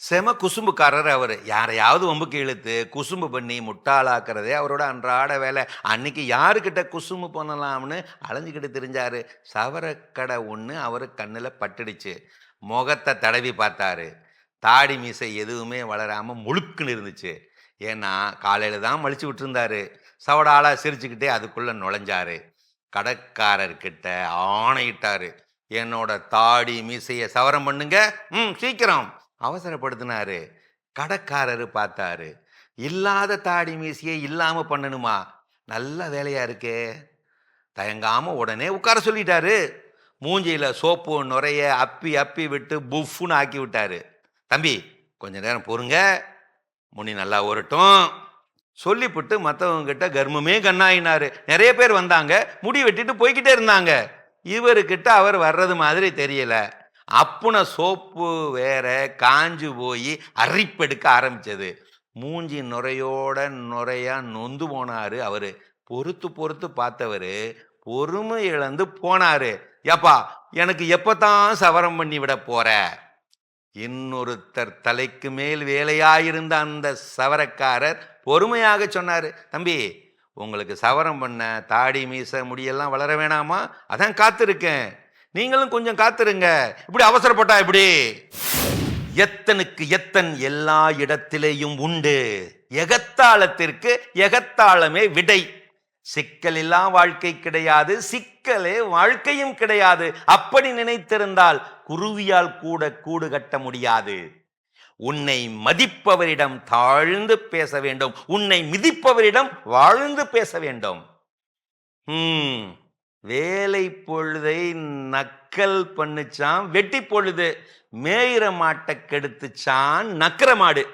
செம குசும்புக்காரர் அவர். யாரையாவது வம்புக்கு இழுத்து குசும்பு பண்ணி முட்டாளாக்குறதே அவரோட அன்றாட வேலை. அன்னைக்கு யாருக்கிட்ட குசும்பு பண்ணலாம்னு அலைஞ்சிக்கிட்டு தெரிஞ்சாரு. சவரக்கடை ஒன்று அவர் கண்ணில் பட்டுடுச்சு. முகத்தை தடவி பார்த்தாரு. தாடி மீசை எதுவுமே வளராமல் முழுக்குன்னு இருந்துச்சு. ஏன்னா காலையில் தான் மலிச்சு விட்டுருந்தாரு. சவடாலாக சிரிச்சுக்கிட்டே அதுக்குள்ளே நுழைஞ்சாரு. கடைக்காரர்கிட்ட ஆணையிட்டாரு. என்னோட தாடி மீசையை சவரம் பண்ணுங்க. ம் சீக்கிரம். அவசரப்படுத்தினாரு. கடைக்காரரு பார்த்தாரு. இல்லாத தாடி மீசியை இல்லாமல் பண்ணணுமா? நல்ல வேலையாக இருக்கே. தயங்காமல் உடனே உட்கார சொல்லிட்டாரு. மூஞ்சியில சோப்பு நுரைய அப்பி அப்பி விட்டு புஃப்னு ஆக்கி விட்டாரு. தம்பி கொஞ்ச நேரம் பொறுங்க. முனி நல்லா ஓரட்டும் சொல்லிவிட்டு மற்றவங்கக்கிட்ட கர்மமே கண்ணாயினாரு. நிறைய பேர் வந்தாங்க. முடி வெட்டிட்டு போய்கிட்டே இருந்தாங்க. இவருக்கிட்ட அவர் வர்றது மாதிரி தெரியலை. அப்புன சோப்பு வேற காஞ்சு போய் அரிப்பெடுக்க ஆரம்பிச்சது. மூஞ்சி நுரையோட நுரையா நொந்து போனாரு அவரு. பொறுத்து பொறுத்து பார்த்தவரு பொறுமை இழந்து போனாரு. ஏப்பா எனக்கு எப்பதான் சவரம் பண்ணி விட போற? இன்னொருத்தர் தலைக்கு மேல் வேலையாயிருந்த அந்த சவரக்காரர் பொறுமையாக சொன்னாரு தம்பி உங்களுக்கு சவரம் பண்ண தாடி மீச முடியெல்லாம் வளர வேணாமா? அதான் காத்திருக்கேன். நீங்களும் கொஞ்சம் காத்துருங்க. இப்படி அவசரப்பட்டா இப்படி எத்தனுக்கு எத்தன் எல்லா இடத்திலேயும் உண்டு. எகத்தாளத்திற்கு எகத்தாளமே விடை. சிக்கலெல்லாம் வாழ்க்கை கிடையாது சிக்கலே வாழ்க்கையும் கிடையாது. அப்படி நினைத்திருந்தால் குருவியால் கூட கூடு கட்ட முடியாது. உன்னை மதிப்பவரிடம் தாழ்ந்து பேச வேண்டும். உன்னை மிதிப்பவரிடம் வாழ்ந்து பேச வேண்டும். ம் வேலை பொழுதை நக்கல் பண்ணுச்சான் வெட்டி பொழுது மேயிற மாட்டை கெடுத்துச்சான் நக்கிற மாடு.